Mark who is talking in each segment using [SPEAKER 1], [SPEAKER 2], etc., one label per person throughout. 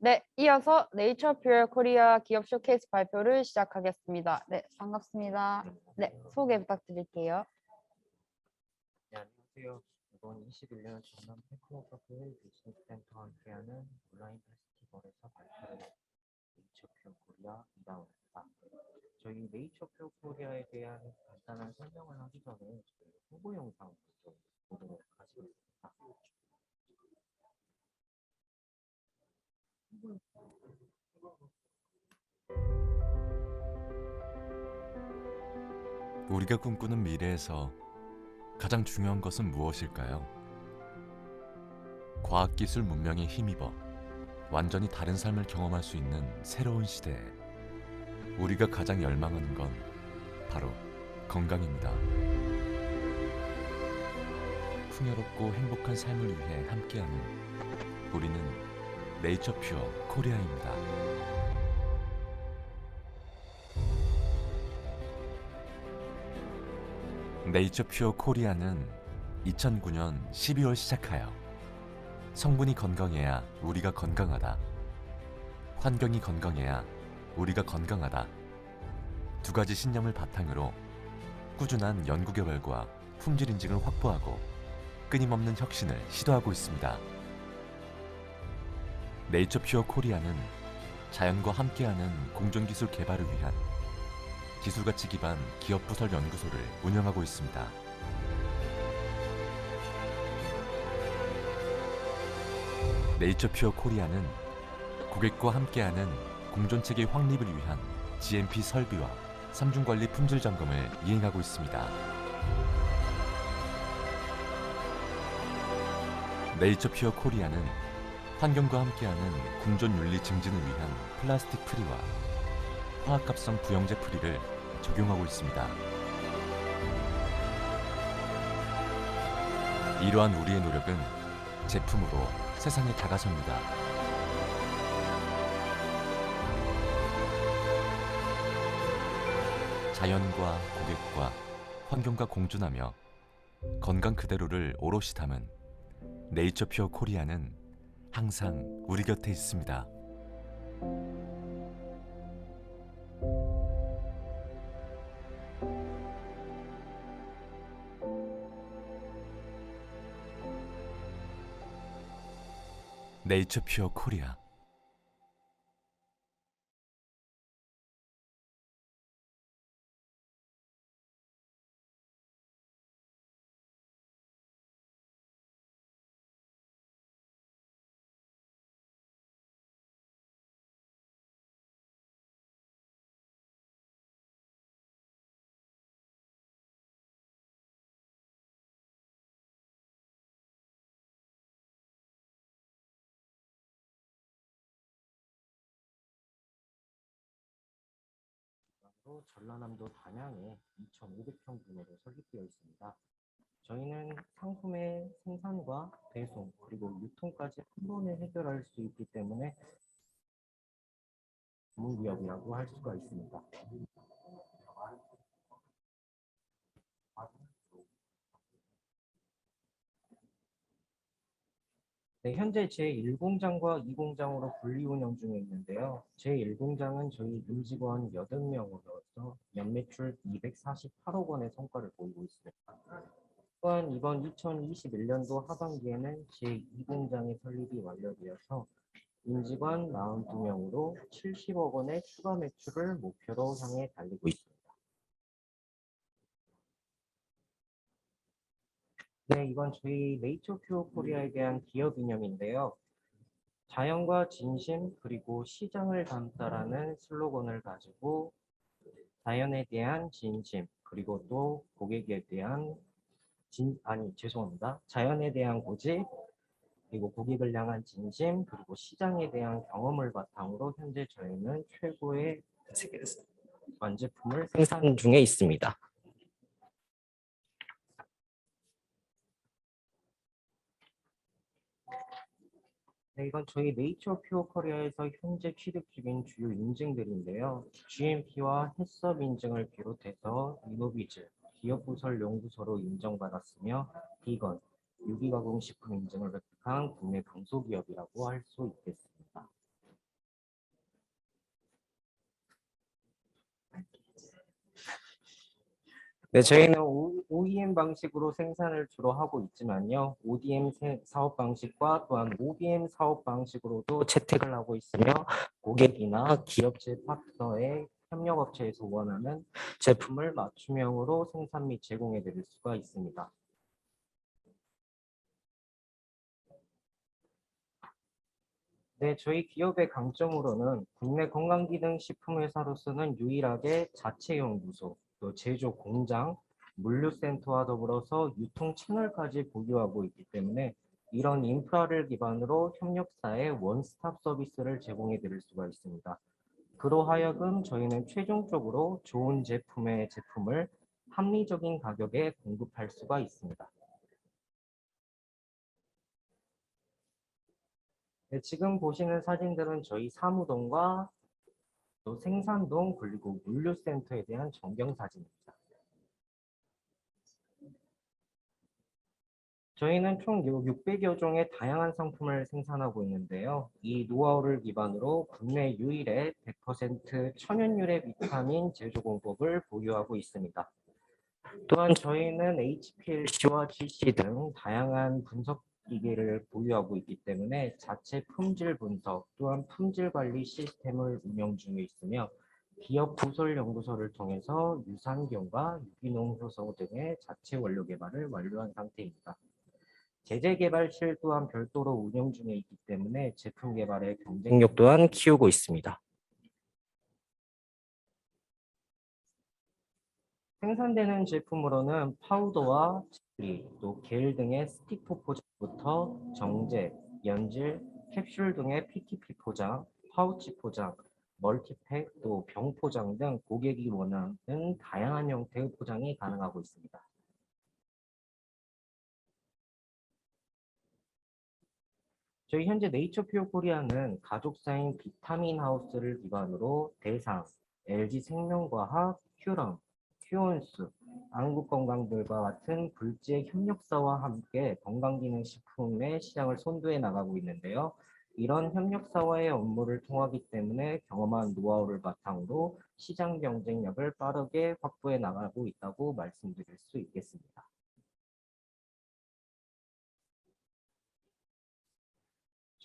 [SPEAKER 1] 네, 이어서 네이처 퓨어 코리아 기업 쇼케이스 발표를 시작하겠습니다. 네, 반갑습니다. 네, 소개 부탁드릴게요.
[SPEAKER 2] 네, 안녕하세요. 이번 21년 전남 테크노파크 비즈니스 센터와 함께하는 온라인 페스티벌에서 발표를 한 네이처표 코리아 이다운입니다. 저희 네이처표 코리아에 대한 간단한 설명을 하기 전에 저희 홍보 영상 좀 보도록 하겠습니다.
[SPEAKER 3] 우리가 꿈꾸는 미래에서 가장 중요한 것은 무엇일까요? 과학기술 문명에 힘입어 완전히 다른 삶을 경험할 수 있는 새로운 시대에 우리가 가장 열망하는 건 바로 건강입니다. 풍요롭고 행복한 삶을 위해 함께하는 우리는 네이처 퓨어 코리아입니다. 네이처 퓨어 코리아는 2009년 12월 시작하여 성분이 건강해야 우리가 건강하다. 환경이 건강해야 우리가 건강하다. 두 가지 신념을 바탕으로 꾸준한 연구 개발과 품질 인증을 확보하고 끊임없는 혁신을 시도하고 있습니다. 네이처 퓨어 코리아는 자연과 함께하는 공존기술 개발을 위한 기술가치 기반 기업 부설 연구소를 운영하고 있습니다. 네이처 퓨어 코리아는 고객과 함께하는 공존 체계 확립을 위한 GMP 설비와 삼중 관리 품질 점검을 이행하고 있습니다. 네이처 퓨어 코리아는 환경과 함께하는 공존 윤리 증진을 위한 플라스틱 프리와 화학합성 부영제 프리를 적용하고 있습니다. 이러한 우리의 노력은 제품으로 세상에 다가섭니다. 자연과 고객과 환경과 공존하며 건강 그대로를 오롯이 담은 네이처 퓨어 코리아는 항상 우리 곁에 있습니다. 네이처 퓨어 코리아
[SPEAKER 2] 로 전라남도 단양에 2,500평 규모로 설립되어 있습니다. 저희는 상품의 생산과 배송 그리고 유통까지 한 번에 해결할 수 있기 때문에 전문기업이라고 할 수가 있습니다. 네, 현재 제1공장과 2공장으로 분리 운영 중에 있는데요. 제1공장은 저희 임직원 80명으로서 연매출 248억 원의 성과를 보이고 있습니다. 또한 이번 2021년도 하반기에는 제2공장의 설립이 완료되어서 임직원 42명으로 70억 원의 추가 매출을 목표로 향해 달리고 있습니다. 네, 이건 저희 네이처 퓨어 코리아에 대한 기업 이념인데요. 자연과 진심 그리고 시장을 담다라는 슬로건을 가지고 자연에 대한 진심 그리고 또 고객에 대한 진 아니 죄송합니다. 자연에 대한 고집 그리고 고객을 향한 진심 그리고 시장에 대한 경험을 바탕으로 현재 저희는 최고의 완제품을 생산 중에 있습니다. 네, 이건 저희 네이처 퓨어 코리아에서 현재 취득 중인 주요 인증들인데요. GMP와 해썹 인증을 비롯해서 이노비즈, 기업부설 연구소로 인정받았으며 비건, 유기가공 식품 인증을 획득한 국내 강소기업이라고 할 수 있겠습니다. 네, 저희는 OEM 방식으로 생산을 주로 하고 있지만요. ODM 세- 사업 방식과 또한 OBM 사업 방식으로도 채택을 하고 있으며 고객이나 기업체 파트너의 협력업체에서 원하는 제품을 맞춤형으로 생산 및 제공해 드릴 수가 있습니다. 네, 저희 기업의 강점으로는 국내 건강기능식품회사로서는 유일하게 자체 연구소, 또 제조 공장, 물류센터와 더불어서 유통 채널까지 보유하고 있기 때문에 이런 인프라를 기반으로 협력사의 원스톱 서비스를 제공해 드릴 수가 있습니다. 그로하여금 저희는 최종적으로 좋은 제품의 제품을 합리적인 가격에 공급할 수가 있습니다. 네, 지금 보시는 사진들은 저희 사무동과 또 생산동 그리고 물류센터에 대한 전경 사진입니다. 저희는 총 600여 종의 다양한 상품을 생산하고 있는데요. 이 노하우를 기반으로 국내 유일의 100% 천연유래 비타민 제조 공법을 보유하고 있습니다. 또한 저희는 HPLC와 GC 등 다양한 분석 기계를 보유하고 있기 때문에 자체 품질 분석 또한 품질 관리 시스템을 운영 중에 있으며 기업 부설 연구소를 통해서 유산균과 유기농 효소 등의 자체 원료 개발을 완료한 상태입니다. 제재 개발실 또한 별도로 운영 중에 있기 때문에 제품 개발의 경쟁력 또한 키우고 있습니다. 생산되는 제품으로는 파우더와 젤리, 또 겔 등의 스티프 포장 부터 정제, 연질, 캡슐 등의 PTP 포장, 파우치 포장, 멀티팩, 또 병 포장 등 고객이 원하는 다양한 형태의 포장이 가능하고 있습니다. 저희 현재 네이처 퓨어 코리아는 가족사인 비타민 하우스를 기반으로 대상, LG 생명과학, 큐럼, 큐온스, 안국건강들과 같은 굴지의 협력사와 함께 건강기능식품의 시장을 선도해 나가고 있는데요. 이런 협력사와의 업무를 통하기 때문에 경험한 노하우를 바탕으로 시장 경쟁력을 빠르게 확보해 나가고 있다고 말씀드릴 수 있겠습니다.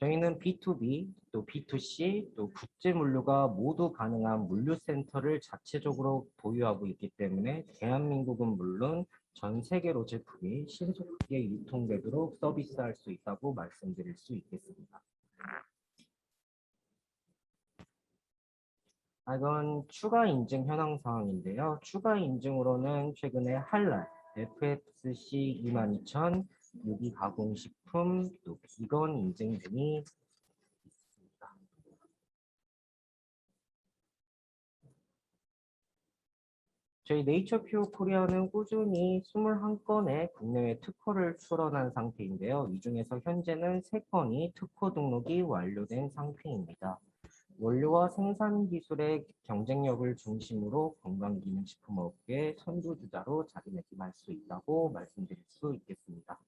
[SPEAKER 2] 저희는 B2B, 또 B2C, 또 국제 물류가 모두 가능한 물류센터를 자체적으로 보유하고 있기 때문에 대한민국은 물론 전 세계로 제품이 신속하게 유통되도록 서비스할 수 있다고 말씀드릴 수 있겠습니다. 아, 이건 추가 인증 현황 사항인데요. 추가 인증으로는 최근에 한랄, FFC 22000, 유기 가공식품, 또 비건 인증 등이 있습니다. 저희 네이처퓨어 코리아는 꾸준히 21건의 국내외 특허를 출원한 상태인데요. 이 중에서 현재는 3건이 특허 등록이 완료된 상태입니다. 원료와 생산 기술의 경쟁력을 중심으로 건강기능식품 업계 선두주자로 자리매김할 수 있다고 말씀드릴 수 있겠습니다.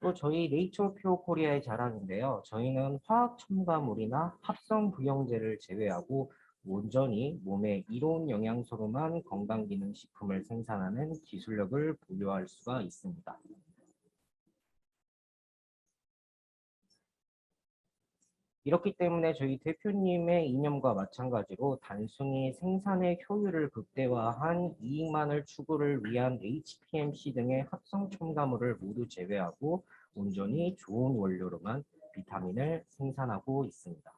[SPEAKER 2] 또 저희 네이처퓨어 코리아의 자랑인데요. 저희는 화학 첨가물이나 합성 부영제를 제외하고 온전히 몸에 이로운 영양소로만 건강기능식품을 생산하는 기술력을 보유할 수가 있습니다. 이렇기 때문에 저희 대표님의 이념과 마찬가지로 단순히 생산의 효율을 극대화한 이익만을 추구를 위한 HPMC 등의 합성 첨가물을 모두 제외하고 온전히 좋은 원료로만 비타민을 생산하고 있습니다.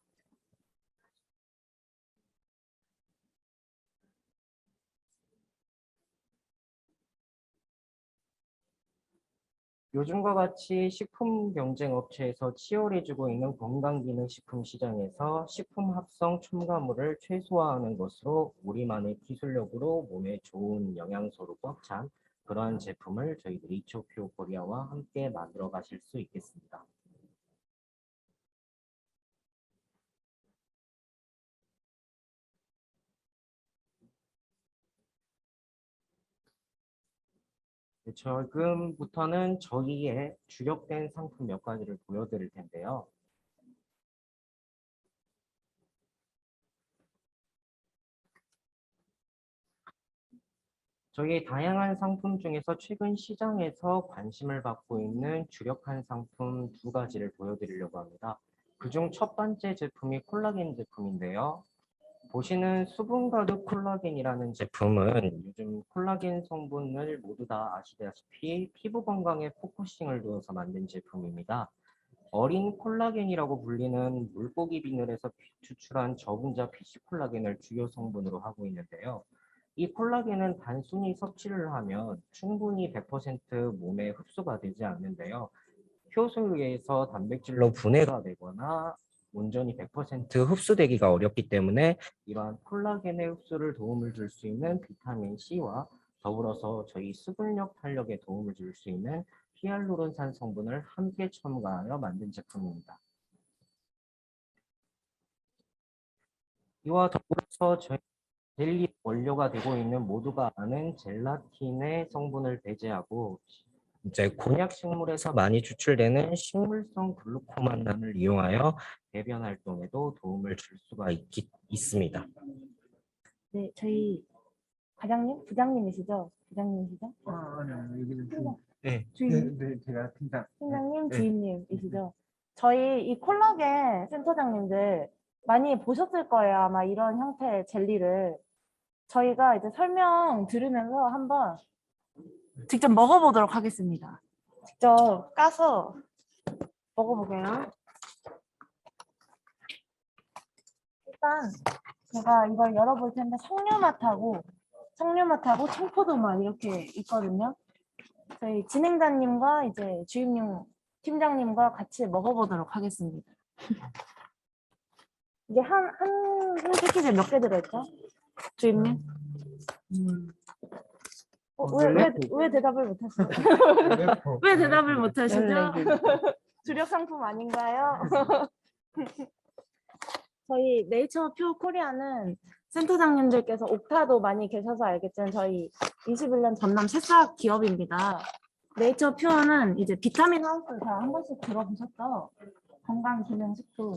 [SPEAKER 2] 요즘과 같이 식품 경쟁 업체에서 치열해지고 있는 건강기능식품 시장에서 식품 합성 첨가물을 최소화하는 것으로 우리만의 기술력으로 몸에 좋은 영양소로 꽉 찬 그러한 제품을 저희 네이처퓨어 코리아와 함께 만들어 가실 수 있겠습니다. 지금부터는 저희의 주력된 상품 몇 가지를 보여드릴 텐데요. 저희 다양한 상품 중에서 최근 시장에서 관심을 받고 있는 주력한 상품 두 가지를 보여드리려고 합니다. 그중 첫 번째 제품이 콜라겐 제품인데요. 보시는 수분 가득 콜라겐이라는 제품은 요즘 콜라겐 성분을 모두 다 아시다시피 피부 건강에 포커싱을 두어서 만든 제품입니다. 어린 콜라겐이라고 불리는 물고기 비늘에서 추출한 저분자 PC 콜라겐을 주요 성분으로 하고 있는데요. 이 콜라겐은 단순히 섭취를 하면 충분히 100% 몸에 흡수가 되지 않는데요. 효소에서 단백질로 분해가 되거나 온전히 100% 흡수되기가 어렵기 때문에 이러한 콜라겐의 흡수를 도움을 줄 수 있는 비타민 C와 더불어서 저희 수분력 탄력에 도움을 줄 수 있는 히알루론산 성분을 함께 첨가하여 만든 제품입니다. 이와 더불어서 저희 젤리 원료가 되고 있는 모두가 아는 젤라틴의 성분을 배제하고 이제 곤약 식물에서 많이 추출되는 식물성 글루코만단을 이용하여 배변 활동에도 도움을 줄 수가 있, 있습니다.
[SPEAKER 1] 네, 저희 과장님, 부장님이시죠? 부장님이시죠?
[SPEAKER 4] 아, 아니, 아니, 여기는 주,
[SPEAKER 2] 네.
[SPEAKER 4] 네,
[SPEAKER 1] 주임,
[SPEAKER 4] 네, 제가 팀장.
[SPEAKER 1] 팀장님,
[SPEAKER 4] 네.
[SPEAKER 1] 주임님이시죠? 저희 이 콜라겐 센터장님들 많이 보셨을 거예요. 아마 이런 형태의 젤리를. 저희가 이제 설명 들으면서 한번 직접 먹어보도록 하겠습니다. 직접 까서 먹어보게요. 일단 제가 이걸 열어볼 텐데 석류 맛하고 석류 맛하고 청포도 맛 이렇게 있거든요. 저희 진행자님과 이제 주임님 팀장님과 같이 먹어보도록 하겠습니다. 이게 한, 한, 한 패키지에 몇 개 들어있죠? 주임님? 음. 어, 왜, 왜, 왜 대답을 못하시죠? 왜 대답을 못하시죠? 주력 상품 아닌가요? 저희 네이처 퓨어 코리아는 센터장님들께서 옥타도 많이 계셔서 알겠지만 저희 21년 전남 새싹 기업입니다. 네이처 퓨어는 이제 비타민 하우스 다 한 번씩 들어보셨죠? 건강 기능 식품.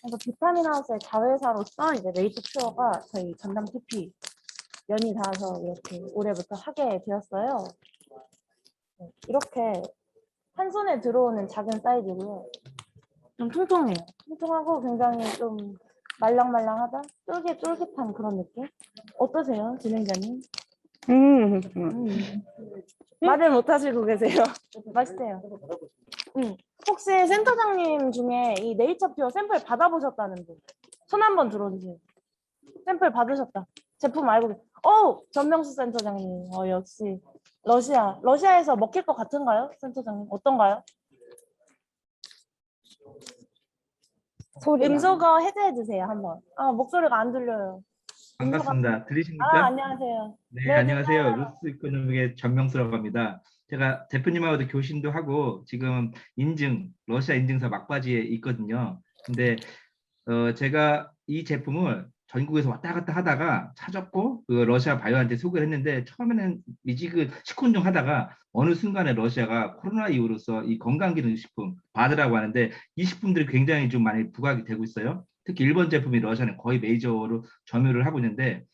[SPEAKER 1] 그래서 비타민 하우스의 자회사로서 이제 네이처 퓨어가 저희 전남 TP 연이 닿아서 이렇게 올해부터 하게 되었어요. 네, 이렇게 한 손에 들어오는 작은 사이즈고요. 좀 통통해요. 통통하고 굉장히 좀 말랑말랑하다? 쫄깃쫄깃한 그런 느낌? 어떠세요, 진행자님?
[SPEAKER 5] 음,
[SPEAKER 1] 음. 말을 못 하시고 계세요. 맛있대요. 음. 혹시 센터장님 중에 이 네이처 퓨어 샘플 받아보셨다는 분? 손 한번 들어주세요. 샘플 받으셨다. 제품 알고 계세요. 어 전명수 센터장님. 어, 역시. 러시아. 러시아에서 먹힐 것 같은가요? 센터장님. 어떤가요?
[SPEAKER 5] 소리.
[SPEAKER 1] 음소거 해제해 주세요, 한번. 아, 목소리가 안 들려요.
[SPEAKER 6] 반갑습니다. 들리십니까?
[SPEAKER 1] 아, 안녕하세요.
[SPEAKER 6] 네,
[SPEAKER 1] 네,
[SPEAKER 6] 안녕하세요. 루스 이코노믹의 전명수라고 합니다. 제가 대표님하고도 교신도 하고 지금 인증, 러시아 인증서 막바지에 있거든요. 근데 어, 제가 이 제품을 전국에서 왔다 갔다 하다가 찾았고 그 러시아 바이오한테 소개를 했는데 처음에는 미지근 시큰둥 하다가 어느 순간에 러시아가 코로나 이후로서 이 건강기능식품 바드라고 하는데 이 식품들이 굉장히 좀 많이 부각이 되고 있어요. 특히 일본 제품이 러시아는 거의 메이저로 점유를 하고 있는데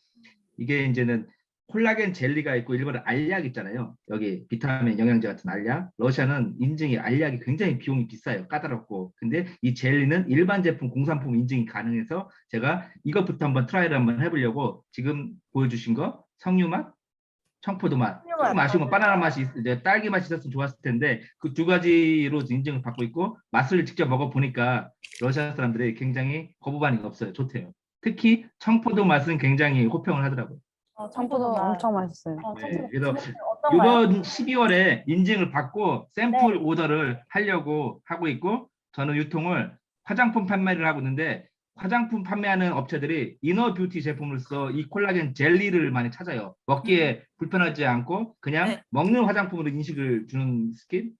[SPEAKER 6] 이게 이제는 콜라겐 젤리가 있고 일본은 알약 있잖아요. 여기 비타민 영양제 같은 알약. 러시아는 인증이 알약이 굉장히 비용이 비싸요. 까다롭고. 근데 이 젤리는 일반 제품 공산품 인증이 가능해서 제가 이것부터 한번 트라이를 한번 해보려고 지금 보여주신 거 석류 맛, 청포도 맛. 조금 아쉬운 건 바나나 맛이 있- 이제 딸기 맛이 있었으면 좋았을 텐데 그 두 가지로 인증을 받고 있고 맛을 직접 먹어 보니까 러시아 사람들이 굉장히 거부 반응이 없어요. 좋대요. 특히 청포도 맛은 굉장히 호평을 하더라고요.
[SPEAKER 1] 어,
[SPEAKER 5] 청포도
[SPEAKER 1] 맛.
[SPEAKER 5] 엄청 맛있어요.
[SPEAKER 1] 어,
[SPEAKER 6] 네,
[SPEAKER 1] 청포도
[SPEAKER 6] 그래서? 이번 12월에 인증을 받고 샘플
[SPEAKER 1] 네.
[SPEAKER 6] 오더를 하려고 하고 있고 저는 유통을 화장품 판매를 하고 있는데 화장품 판매하는 업체들이 이너 뷰티 제품으로서 이 콜라겐 젤리를 많이 찾아요. 먹기에 불편하지 않고 그냥
[SPEAKER 1] 음. 네.
[SPEAKER 6] 먹는 화장품으로 인식을 주는 스킨.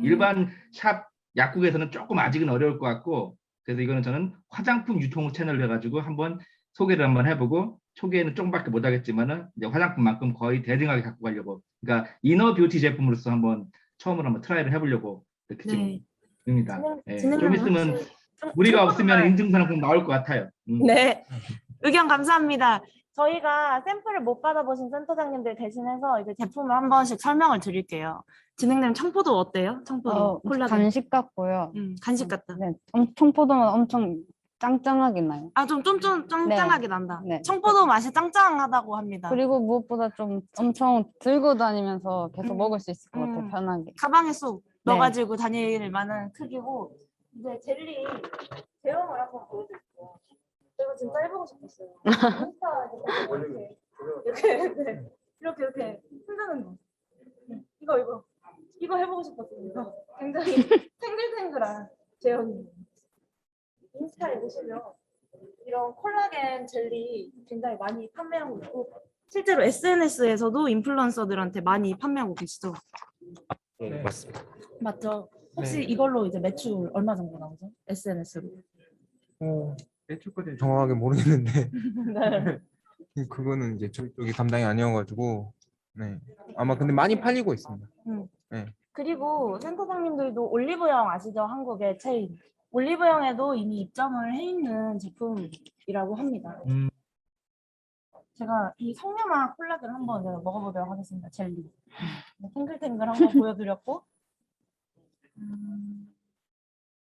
[SPEAKER 1] 음.
[SPEAKER 6] 일반 샵 약국에서는 조금 아직은 어려울 것 같고 그래서 이거는 저는 화장품 유통 채널을 해가지고 한번 소개를 한번 해보고 초기에는 조금밖에 못하겠지만은 이제 화장품만큼 거의 대등하게 갖고 가려고 그러니까 이너 뷰티 제품으로서 한번 처음으로 한번 트라이를 해보려고 이렇게
[SPEAKER 1] 네.
[SPEAKER 6] 지금입니다.
[SPEAKER 1] 진행-
[SPEAKER 6] 예, 좀 있으면
[SPEAKER 1] 좀-
[SPEAKER 6] 무리가 없으면
[SPEAKER 1] 맛.
[SPEAKER 6] 인증 상품 나올 것 같아요. 음.
[SPEAKER 1] 네. 의견 감사합니다. 저희가 샘플을 못 받아보신 센터장님들 대신해서 이제 제품을 한 번씩 설명을 드릴게요. 진행되는 청포도 어때요? 청포도
[SPEAKER 5] 어,
[SPEAKER 1] 콜라겐.
[SPEAKER 5] 간식 같고요.
[SPEAKER 1] 음, 간식 같다.
[SPEAKER 5] 네, 청- 청포도는 엄청 짱짱하게 나요.
[SPEAKER 1] 아, 좀 좀 좀 짱짱하게 난다.
[SPEAKER 5] 네.
[SPEAKER 1] 청포도 맛이 짱짱하다고 합니다.
[SPEAKER 5] 그리고 무엇보다 좀 엄청 들고 다니면서 계속
[SPEAKER 1] 음.
[SPEAKER 5] 먹을 수 있을 것 같아요.
[SPEAKER 1] 음.
[SPEAKER 5] 편하게.
[SPEAKER 1] 가방에 쏙
[SPEAKER 5] 네.
[SPEAKER 1] 넣어가지고 다닐 만한 크기고 이제 젤리 제형을 한번 보여드릴게요. 이거 진짜 해보고 싶었어요. 이렇게 이렇게 네. 이렇게 이렇게 흔드는 거. 네. 이거 이거 이거 해보고 싶었어요. 이거 굉장히 탱글탱글한 제형이에요. 인스타에 보시면 이런 콜라겐 젤리 굉장히 많이 판매하고 있고 실제로 SNS에서도 인플루언서들한테 많이 판매하고 계시죠.
[SPEAKER 2] 네, 맞습니다.
[SPEAKER 1] 맞죠? 혹시
[SPEAKER 2] 네.
[SPEAKER 1] 이걸로 이제 매출 얼마 정도 나오죠? SNS로.
[SPEAKER 4] 어, 매출까지 정확하게 모르겠는데
[SPEAKER 1] 네.
[SPEAKER 4] 그거는 이제 저희 쪽이 담당이 아니어가지고 네 아마 근데 많이 팔리고 있습니다.
[SPEAKER 1] 그리고 센터장님들도 올리브영 아시죠? 한국의 체인. 올리브영에도 이미 입점을 해 있는 제품이라고 합니다.
[SPEAKER 2] 음.
[SPEAKER 1] 제가 이 석류맛 콜라겐 한번 먹어보도록 하겠습니다. 젤리. 네, 탱글탱글 한번 보여드렸고. 음,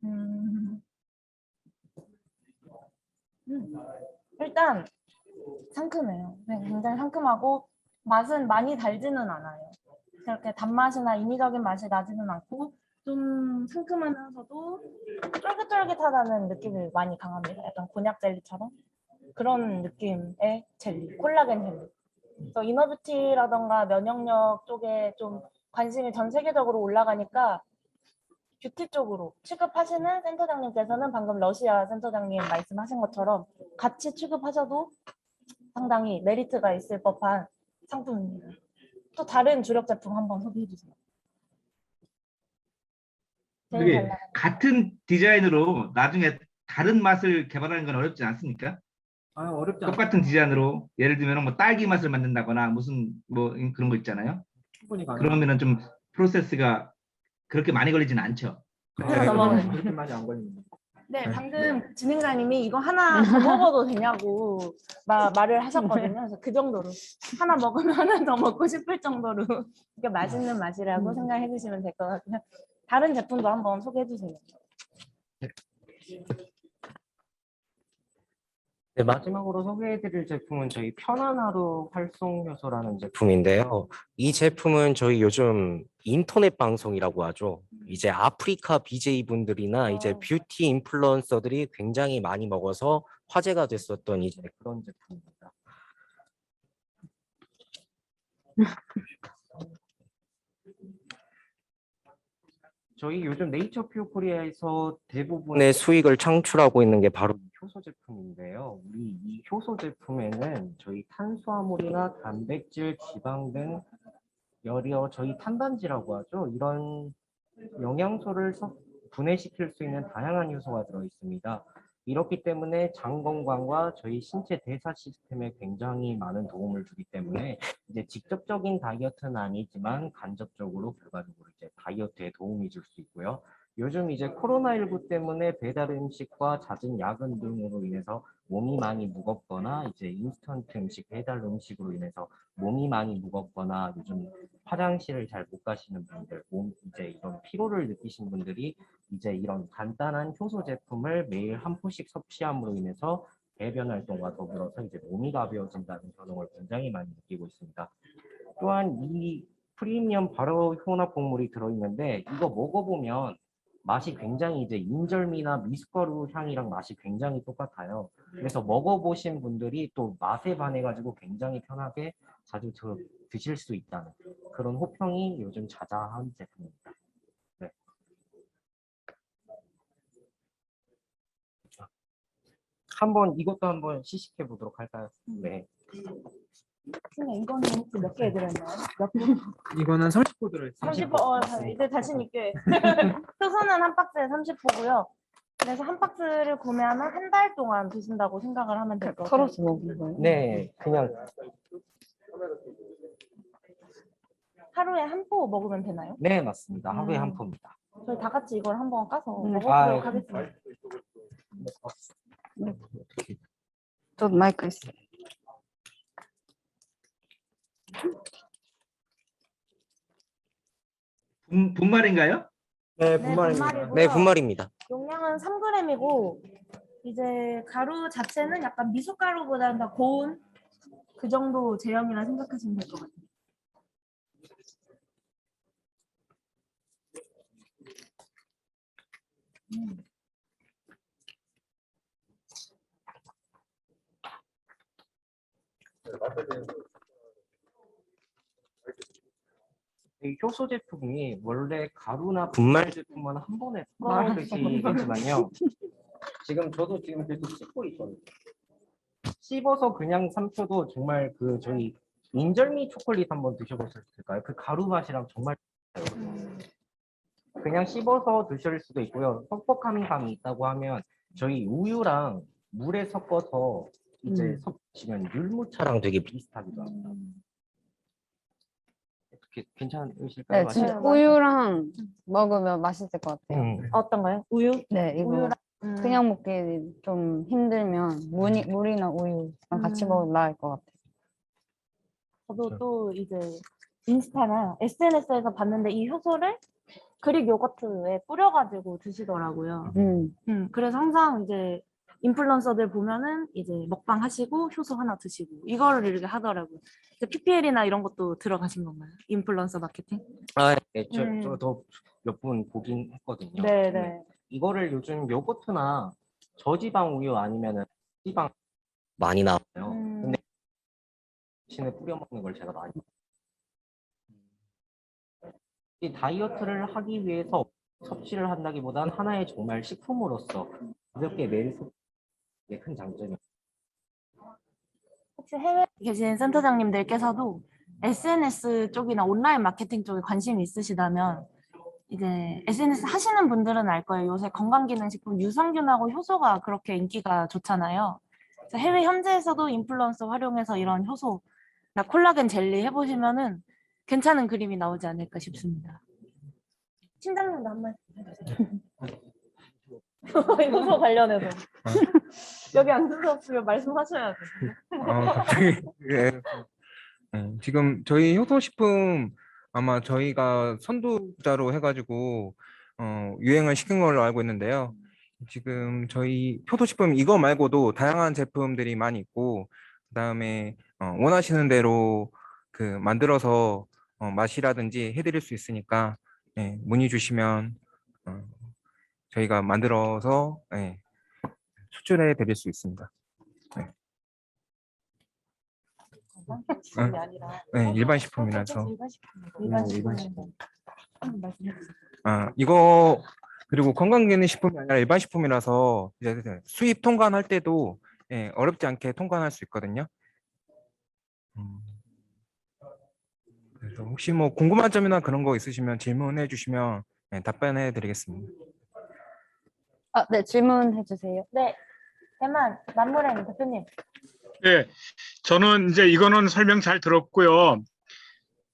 [SPEAKER 1] 음. 음. 일단 상큼해요. 네, 굉장히 상큼하고 맛은 많이 달지는 않아요. 그렇게 단맛이나 인위적인 맛이 나지는 않고 좀 상큼하면서도 쫄깃쫄깃하다는 느낌이 많이 강합니다. 약간 곤약 젤리처럼 그런 느낌의 젤리, 콜라겐 젤리. 그래서 이너뷰티라던가 면역력 쪽에 좀 관심이 전 세계적으로 올라가니까 뷰티 쪽으로 취급하시는 센터장님께서는 방금 러시아 센터장님 말씀하신 것처럼 같이 취급하셔도 상당히 메리트가 있을 법한 상품입니다. 또 다른 주력 제품 한번 소개해 주세요.
[SPEAKER 6] 그게 같은 디자인으로 나중에 다른 맛을 개발하는 건 어렵지 않습니까?
[SPEAKER 4] 아 어렵지 않
[SPEAKER 6] 똑같은 디자인으로 예를 들면 뭐 딸기 맛을 만든다거나 무슨 뭐 그런 거 있잖아요.
[SPEAKER 4] 충분히 가능.
[SPEAKER 6] 그러면은 좀 프로세스가 그렇게 많이 걸리진 않죠.
[SPEAKER 1] 넘어가는
[SPEAKER 4] 그렇게 많이 안 걸립니다.
[SPEAKER 1] 네, 방금 진행자님이 이거 하나 더 먹어도 되냐고 마, 말을 하셨거든요. 그래서 그 정도로 하나 먹으면 하나 더 먹고 싶을 정도로 이게 맛있는 맛이라고 생각해 주시면 될 것 같고요. 다른 제품도 한번 소개해 주세요.
[SPEAKER 2] 네, 마지막으로 소개해드릴 제품은 저희 편안하루 활성 효소라는 제품인데요. 이 제품은 저희 요즘 인터넷 방송이라고 하죠. 이제 아프리카 BJ 분들이나 이제
[SPEAKER 1] 어.
[SPEAKER 2] 뷰티 인플루언서들이 굉장히 많이 먹어서 화제가 됐었던 이제 그런 제품입니다. 저희 요즘 네이처 퓨어 코리아에서 대부분의 수익을 창출하고 있는 게 바로 이 효소 제품인데요. 우리 이 효소 제품에는 저희 탄수화물이나 단백질, 지방 등 여러 저희 탄단지라고 하죠. 이런 영양소를 섭- 분해시킬 수 있는 다양한 요소가 들어 있습니다. 이렇기 때문에 장 건강과 저희 신체 대사 시스템에 굉장히 많은 도움을 주기 때문에 이제 직접적인 다이어트는 아니지만 간접적으로 결과적으로 이제 다이어트에 도움이 줄 수 있고요. 요즘 이제 코로나19 때문에 배달 음식과 잦은 야근 등으로 인해서 몸이 많이 무겁거나 이제 인스턴트 음식, 배달 음식으로 인해서 몸이 많이 무겁거나 요즘 화장실을 잘 못 가시는 분들, 몸 이제 이런 피로를 느끼신 분들이 이제 이런 간단한 효소 제품을 매일 한 포씩 섭취함으로 인해서 배변 활동과 더불어서 이제 몸이 가벼워진다는 효능을 굉장히 많이 느끼고 있습니다. 또한 이 프리미엄 발효 혼합 곡물이 들어있는데 이거 먹어보면 맛이 굉장히 이제 인절미나 미숫가루 향이랑 맛이 굉장히 똑같아요. 그래서 먹어보신 분들이 또 맛에 반해가지고 굉장히 편하게 자주 드, 드실 수 있다는 그런 호평이 요즘 자자한 제품입니다. 네. 한번 이것도 한번 시식해 보도록 할까요? 네.
[SPEAKER 1] 근데 이거는 혹시 몇 개 들었나요? 몇 개?
[SPEAKER 4] 이거는 30포드를
[SPEAKER 1] 30호, 어, 자, 이제 자신 있게. 효소는 한 박스에 30호고요. 그래서 한 박스를 구매하면 한 달 동안 드신다고 생각을 하면 될 것 같아요.
[SPEAKER 5] 털어서 먹는 거예요?
[SPEAKER 2] 네, 그냥
[SPEAKER 1] 하루에 한 포 먹으면 되나요?
[SPEAKER 2] 네 맞습니다. 하루에
[SPEAKER 1] 음.
[SPEAKER 2] 한 포입니다.
[SPEAKER 1] 저희 다 같이 이걸 한번 까서
[SPEAKER 5] 음.
[SPEAKER 1] 먹어보도록
[SPEAKER 2] 아유.
[SPEAKER 1] 하겠습니다.
[SPEAKER 5] 저 마이크 있어요.
[SPEAKER 6] 분, 분말인가요?
[SPEAKER 2] 네,
[SPEAKER 1] 분말입니다. 네, 분말이고요.
[SPEAKER 2] 네 분말입니다.
[SPEAKER 1] 용량은 3g이고 이제 가루 자체는 약간 미숫가루보다는 더 고운 그 정도 제형이라 생각하시면 될 것 같아요.
[SPEAKER 2] 음. 효소 제품이 원래 가루나 분말 제품만 한 번에 말하듯이겠지만요. 지금 저도 지금 계속 씹고 있거든요. 씹어서 그냥 삼켜도 정말 그 저희 인절미 초콜릿 한번 드셔보셨을까요? 그 가루 맛이랑 정말 달라요. 그냥 씹어서 드실 수도 있고요. 뻑뻑한 감이 있다고 하면 저희 우유랑 물에 섞어서 이제
[SPEAKER 1] 음.
[SPEAKER 2] 섞으시면 율무차랑 되게 비슷하기도 합니다. 게 괜찮으실까요?
[SPEAKER 5] 네, 진짜. 우유랑 먹으면 맛있을 것 같아요.
[SPEAKER 2] 음.
[SPEAKER 1] 어떤가요? 우유?
[SPEAKER 5] 네, 이거
[SPEAKER 1] 우유랑 음.
[SPEAKER 5] 그냥 먹기 좀 힘들면 물이, 물이나 우유랑 같이
[SPEAKER 1] 음.
[SPEAKER 5] 먹으면 나을 것 같아요.
[SPEAKER 1] 저도 또 이제 인스타나 SNS에서 봤는데 이 효소를 그릭 요거트에 뿌려가지고 드시더라고요.
[SPEAKER 5] 음.
[SPEAKER 1] 음, 그래서 항상 이제 인플루언서들 보면은 이제 먹방 하시고 효소 하나 드시고 이거를 이렇게 하더라고요. PPL이나 이런 것도 들어가신 건가요? 인플루언서 마케팅?
[SPEAKER 2] 아, 네,
[SPEAKER 1] 음.
[SPEAKER 2] 저도 몇분 보긴 했거든요.
[SPEAKER 1] 네, 네.
[SPEAKER 2] 이거를 요즘 요거트나 저지방 우유 아니면은 지방 많이 나와요.
[SPEAKER 1] 음.
[SPEAKER 2] 근데 대신에 뿌려 먹는 걸 제가 많이. 이 다이어트를 하기 위해서 섭취를 한다기보단 하나의 정말 식품으로서 가볍게 매일 섭취에 큰 장점이.
[SPEAKER 1] 혹시 해외에 계신 센터장님들께서도 SNS 쪽이나 온라인 마케팅 쪽에 관심이 있으시다면 이제 SNS 하시는 분들은 알 거예요. 요새 건강기능식품 유산균하고 효소가 그렇게 인기가 좋잖아요. 그래서 해외 현지에서도 인플루언서 활용해서 이런 효소, 나 콜라겐 젤리 해보시면은 괜찮은 그림이 나오지 않을까 싶습니다. 팀장님도 한 말씀 해주세요. 효소 관련해서 여기 앉으셨으면 말씀하셔야 돼요.
[SPEAKER 4] 아, 갑자기 예. 네, 지금 저희 효소식품 아마 저희가 선두자로 해가지고 어, 유행을 시킨 걸로 알고 있는데요. 지금 저희 효소식품 이거 말고도 다양한 제품들이 많이 있고 그다음에 어, 원하시는 대로 그 만들어서 어, 맛이라든지 해드릴 수 있으니까 예, 문의 주시면 어, 저희가 만들어서 예, 수출해 드릴 수 있습니다.
[SPEAKER 1] 식품이 아니라
[SPEAKER 4] 네, 일반 식품이라서.
[SPEAKER 1] 일반 식품, 일반
[SPEAKER 2] 음, 일반
[SPEAKER 1] 식품. 한번 말씀해 주세요.
[SPEAKER 4] 아, 이거 그리고 건강기능식품이 아니라 일반 식품이라서 이제 수입 통관할 때도 예, 어렵지 않게 통관할 수 있거든요. 음. 그래서 혹시 뭐 궁금한 점이나 그런 거 있으시면 질문해 주시면 예, 답변해 드리겠습니다.
[SPEAKER 5] 아, 네, 질문해 주세요.
[SPEAKER 1] 네, 대만 남무랭 대표님.
[SPEAKER 7] 네, 저는 이제 이거는 설명 잘 들었고요.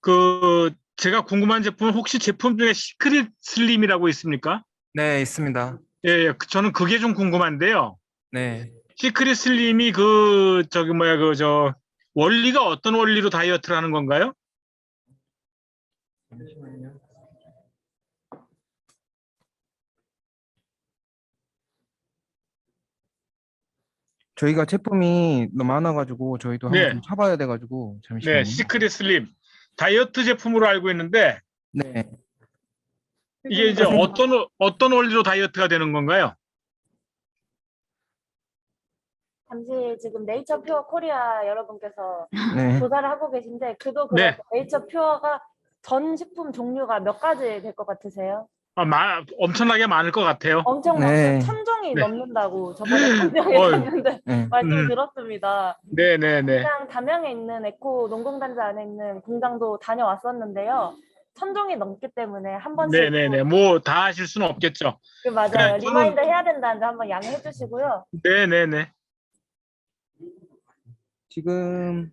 [SPEAKER 7] 그 제가 궁금한 제품 혹시 제품 중에 시크릿 슬림이라고 있습니까?
[SPEAKER 4] 네, 있습니다.
[SPEAKER 7] 예, 예, 그- 저는 그게 좀 궁금한데요.
[SPEAKER 4] 네.
[SPEAKER 7] 시크릿 슬림이 그 저기 뭐야 그 저 원리가 어떤 원리로 다이어트를 하는 건가요?
[SPEAKER 4] 저희가 제품이 너무 많아가지고 저희도 한번
[SPEAKER 7] 네.
[SPEAKER 4] 좀 찾아야 돼가지고 잠시만요.
[SPEAKER 7] 네, 시크릿 슬림 다이어트 제품으로 알고 있는데
[SPEAKER 4] 네.
[SPEAKER 7] 이게 이제 어떤 원- 어떤 원리로 다이어트가 되는 건가요?
[SPEAKER 1] 잠시 지금 네이처 퓨어 코리아 여러분께서
[SPEAKER 4] 네.
[SPEAKER 1] 조사를 하고 계신데 그도
[SPEAKER 7] 네.
[SPEAKER 1] 그렇고 네이처 퓨어가 전 식품 종류가 몇 가지 될 것 같으세요?
[SPEAKER 7] 아, 마, 엄청나게 많을 것 같아요.
[SPEAKER 1] 엄청
[SPEAKER 4] 네.
[SPEAKER 1] 많고 천 종이
[SPEAKER 7] 네.
[SPEAKER 1] 넘는다고 저번에 담양에
[SPEAKER 7] 어이.
[SPEAKER 1] 갔는데
[SPEAKER 4] 네.
[SPEAKER 1] 말씀
[SPEAKER 7] 음.
[SPEAKER 1] 들었습니다.
[SPEAKER 7] 네, 네, 네.
[SPEAKER 1] 그냥 담양에 있는 에코 농공단지 안에 있는 공장도 다녀왔었는데요. 천 종이 넘기 때문에 한 번씩
[SPEAKER 7] 네, 네, 네. 뭐 다 하실 수는 없겠죠.
[SPEAKER 1] 그 맞아요.
[SPEAKER 7] 그래, 저는-
[SPEAKER 1] 리마인드 해야 된다는데 한번 양해해 주시고요.
[SPEAKER 7] 네, 네, 네.
[SPEAKER 4] 지금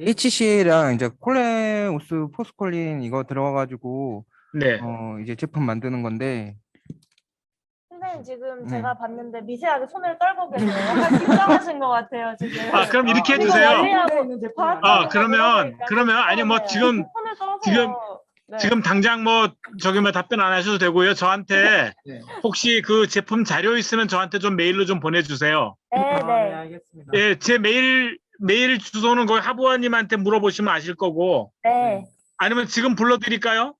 [SPEAKER 4] HCL이랑 이제 콜레오스 포스콜린 이거 들어가가지고
[SPEAKER 7] 네.
[SPEAKER 4] 어 이제 제품 만드는 건데
[SPEAKER 1] 선생님 지금
[SPEAKER 4] 네.
[SPEAKER 1] 제가 봤는데 미세하게 손을 떨고 계세요. 약간 긴장하신 것 같아요 지금.
[SPEAKER 7] 아, 그럼 이렇게 해주세요.
[SPEAKER 1] 과학적으로
[SPEAKER 7] 아, 그러면- 그러면 아니,
[SPEAKER 1] 뭐좀
[SPEAKER 7] 지금-
[SPEAKER 1] 손을.
[SPEAKER 7] 지금
[SPEAKER 1] 네.
[SPEAKER 7] 지금 당장 뭐 저기 뭐 답변 안 하셔도 되고요. 저한테
[SPEAKER 4] 네.
[SPEAKER 7] 혹시 그 제품 자료 있으면 저한테 좀 메일로 좀 보내주세요.
[SPEAKER 1] 네,
[SPEAKER 2] 아, 네,
[SPEAKER 1] 네,
[SPEAKER 2] 알겠습니다.
[SPEAKER 7] 예, 제 메일 메일 주소는 거기 하부아님한테 물어보시면 아실 거고
[SPEAKER 1] 네.
[SPEAKER 7] 아니면 지금 불러드릴까요?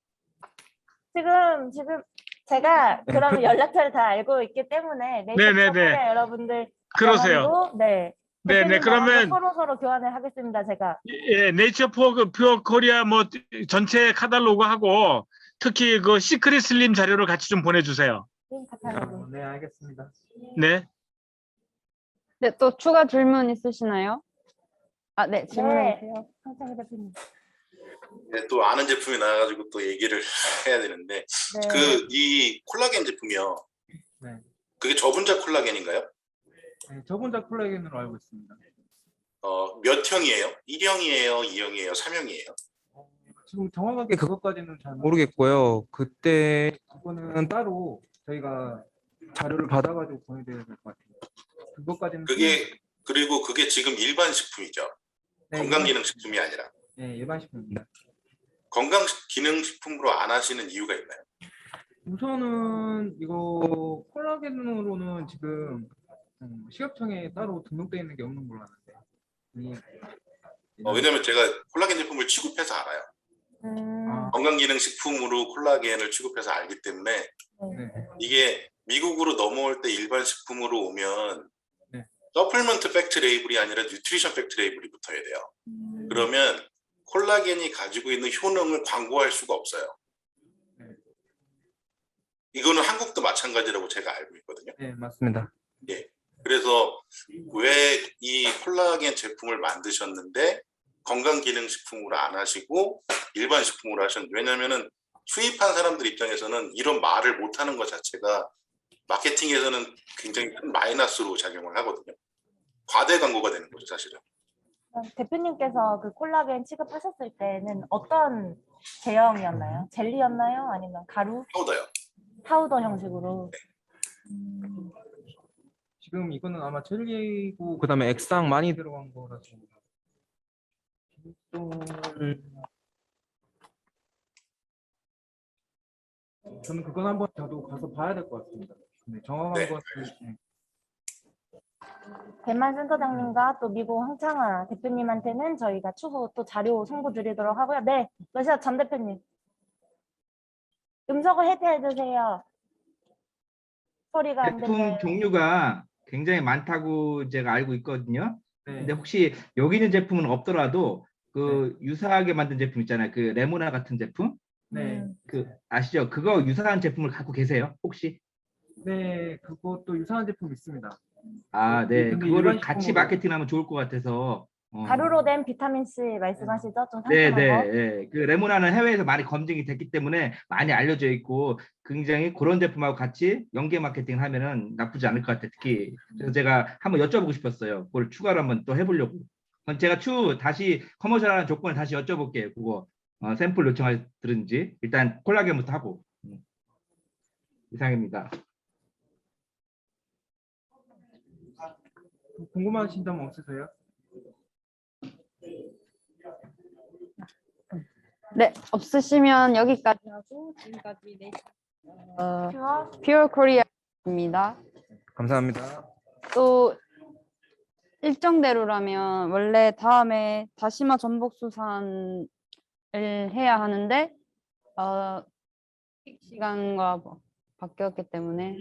[SPEAKER 1] 지금 지금 제가 그러면 연락처를 다 알고 있기 때문에
[SPEAKER 7] 네, 네,
[SPEAKER 1] 네. 여러분들
[SPEAKER 7] 그러세요.
[SPEAKER 1] 네.
[SPEAKER 7] 네, 네. 그러면
[SPEAKER 1] 서로 서로 교환을 하겠습니다. 제가.
[SPEAKER 7] 예, 네이처 포 퓨어 코리아 뭐 전체 카탈로그하고 특히 그 시크릿 슬림 자료를 같이 좀 보내주세요.
[SPEAKER 1] 링크
[SPEAKER 2] 아,
[SPEAKER 1] 카탈로그.
[SPEAKER 2] 네, 알겠습니다.
[SPEAKER 7] 네.
[SPEAKER 5] 네, 또 추가 질문 있으시나요? 아, 네, 질문해
[SPEAKER 1] 네.
[SPEAKER 5] 주세요.
[SPEAKER 1] 황창희 대표님.
[SPEAKER 8] 네, 또 아는 제품이 나와가지고 또 얘기를 해야 되는데
[SPEAKER 1] 네.
[SPEAKER 8] 그이 콜라겐 제품이요.
[SPEAKER 2] 네.
[SPEAKER 8] 그게 저분자 콜라겐인가요?
[SPEAKER 2] 네, 저분자 콜라겐으로 알고 있습니다.
[SPEAKER 8] 어, 몇 형이에요? 1형이에요, 2형이에요, 3형이에요?
[SPEAKER 2] 어, 지금 정확하게 그것까지는 잘 모르.
[SPEAKER 4] 모르겠고요. 그때 그거는 따로 저희가 자료를 받아가지고 보내드려야 될 것 같아요. 그것까지는
[SPEAKER 8] 그게 그리고 그게 지금 일반 식품이죠.
[SPEAKER 2] 네,
[SPEAKER 8] 건강기능식품이 아니라
[SPEAKER 2] 네, 일반 식품입니다.
[SPEAKER 8] 건강 기능 식품으로 안 하시는 이유가 있나요?
[SPEAKER 2] 우선은 이거 콜라겐으로는 지금 음, 식약청에 따로 등록되어 있는 게 없는 걸로 아는데. 이-
[SPEAKER 8] 어, 왜냐면 제가 콜라겐 제품을 취급해서 알아요.
[SPEAKER 1] 음,
[SPEAKER 2] 아,
[SPEAKER 8] 건강 기능 식품으로 콜라겐을 취급해서 알기 때문에
[SPEAKER 2] 네.
[SPEAKER 8] 이게 미국으로 넘어올 때 일반 식품으로 오면
[SPEAKER 2] 네.
[SPEAKER 8] 서플먼트 팩트 레이블이 아니라 뉴트리션 팩트 레이블이 붙어야 돼요.
[SPEAKER 1] 음,
[SPEAKER 8] 그러면 콜라겐이 가지고 있는 효능을 광고할 수가 없어요.
[SPEAKER 2] 네.
[SPEAKER 8] 이거는 한국도 마찬가지라고 제가 알고 있거든요.
[SPEAKER 2] 네, 맞습니다.
[SPEAKER 8] 그래서 왜 이 콜라겐 제품을 만드셨는데 건강기능식품으로 안 하시고 일반 식품으로 하셨는데 왜냐면은 수입한 사람들 입장에서는 이런 말을 못 하는 것 자체가 마케팅에서는 굉장히 큰 마이너스로 작용을 하거든요. 과대 광고가 되는 거죠, 사실은.
[SPEAKER 1] 대표님께서 그 콜라겐 취급하셨을 때는 어떤 제형이었나요? 젤리였나요? 아니면 가루,
[SPEAKER 8] 파우더요.
[SPEAKER 1] 파우더 형식으로? 음,
[SPEAKER 2] 지금 이거는 아마 젤리고 그다음에 액상 많이 들어간 거라서 을 저는 그건 한번 저도 가서 봐야 될 것 같습니다. 네, 정확한
[SPEAKER 8] 네.
[SPEAKER 2] 것은 네.
[SPEAKER 1] 대만 센터장님과 또 미국 황창아 대표님한테는 저희가 추후 또 자료 송부 드리도록 하고요. 네, 러시아 전 대표님. 음성을 해제해 주세요. 소리가 안
[SPEAKER 6] 제품
[SPEAKER 1] 들려요.
[SPEAKER 6] 종류가 굉장히 많다고 제가 알고 있거든요.
[SPEAKER 2] 네.
[SPEAKER 6] 근데 혹시 여기 있는 제품은 없더라도 그 유사하게 만든 제품 있잖아요. 그 레모나 같은 제품.
[SPEAKER 2] 네,
[SPEAKER 1] 음,
[SPEAKER 6] 그 아시죠? 그거 유사한 제품을 갖고 계세요? 혹시?
[SPEAKER 2] 네, 그것도 유사한 제품 있습니다.
[SPEAKER 6] 아, 네.
[SPEAKER 2] 근데
[SPEAKER 6] 그거를
[SPEAKER 2] 일반
[SPEAKER 6] 같이
[SPEAKER 2] 식품으로-
[SPEAKER 6] 마케팅하면 좋을 것 같아서. 어.
[SPEAKER 1] 가루로 된 비타민 C 말씀하시죠? 좀
[SPEAKER 6] 네,
[SPEAKER 1] 상큼한
[SPEAKER 6] 네,
[SPEAKER 1] 거.
[SPEAKER 6] 네. 그 레모나는 해외에서 많이 검증이 됐기 때문에 많이 알려져 있고 굉장히 그런 제품하고 같이 연계 마케팅을 하면은 나쁘지 않을 것 같아요. 특히 그래서 제가 한번 여쭤보고 싶었어요. 그걸 추가로 한번 또 해보려고. 그럼 제가 추후 다시 커머셜하는 조건을 다시 여쭤볼게요. 그거 어, 샘플 요청할 들은지 일단 콜라겐부터 하고 음. 이상입니다.
[SPEAKER 2] 궁금하신 점 없으세요?
[SPEAKER 5] 네, 없으시면 여기까지 하고 지금까지 네, 어,
[SPEAKER 1] 퓨어
[SPEAKER 5] 코리아입니다.
[SPEAKER 4] 감사합니다.
[SPEAKER 5] 또 일정대로라면 원래 다음에 다시마 전복 수산을 해야 하는데 어, 시간과 뭐 바뀌었기 때문에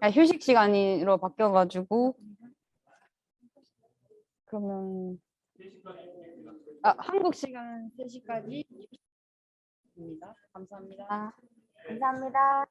[SPEAKER 5] 아, 휴식 시간으로 바뀌어가지고 그러면 아, 한국 시간 3시까지 입니다. 감사합니다.
[SPEAKER 1] 감사합니다.